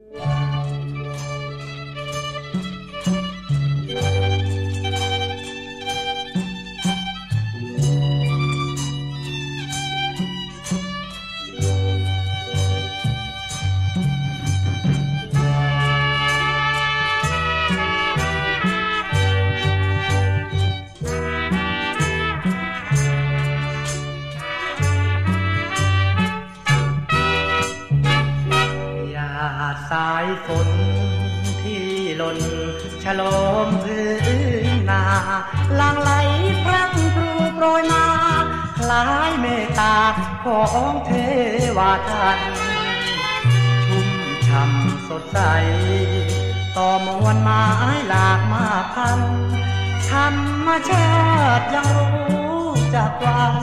Yeah. สายฝนที่หล่นฉลมพื้นนาลังไหลพรังพรูโปรยมา คล้ายเมตตาของเทวาทันชุ่มช่ำสดใส ต่อมวลไม้หลากมาพันธรรมชาติยังรู้จักวัน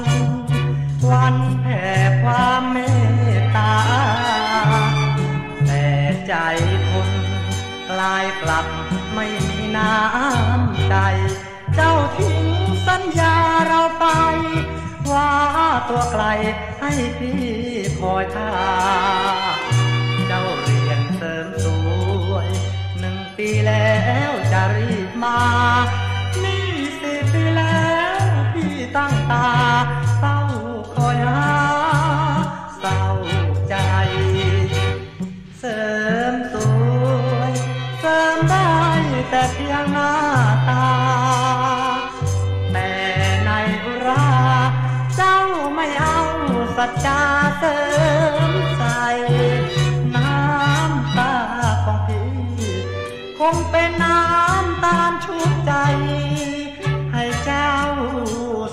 วันแผ่ความเมตายกลับไม่มีน้ำใจ เจ้าทิ้งสัญญาเราไป ว่าตัวไกลให้พี่คอยท่า เจ้าเรียนเสริมสวยหนึ่งปีแล้วจะรีบมา นี่สิปีแล้วพี่ตั้งตา มได้แต่เพียงหน้าตา แต่ในอุรา เจ้าไม่เอาสัจจาเสริมใส่น้ำตาของพี่ คงเป็นน้ำตาลชุบใจ ให้เจ้า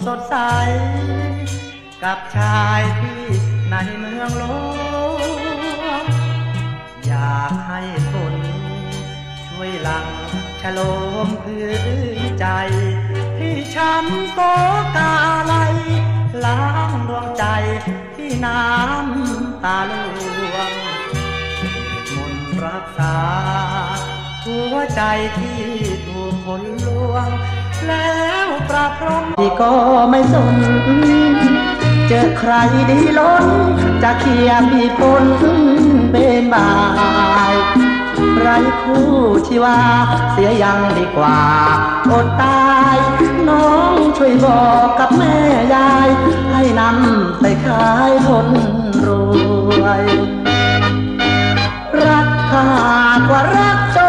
สดใส กับชายที่ในเมืองหลว หลังฉลมพื้นใจ ที่ช้ำโศกาไหลล้างดวงใจที่น้ำตาลวงมนรักษา หัวใจที่ถูกคนลวง แล้วประพรมที่ก็ไม่สนเจอใครดีล้นจะเคียพี่พลเป็นบาย ไรคู่ชีวา เสียยังดีกว่าอดตาย น้องช่วยบอกกับแม่ยาย ให้นำไปขายคนรวย รักข้ากว่ารัก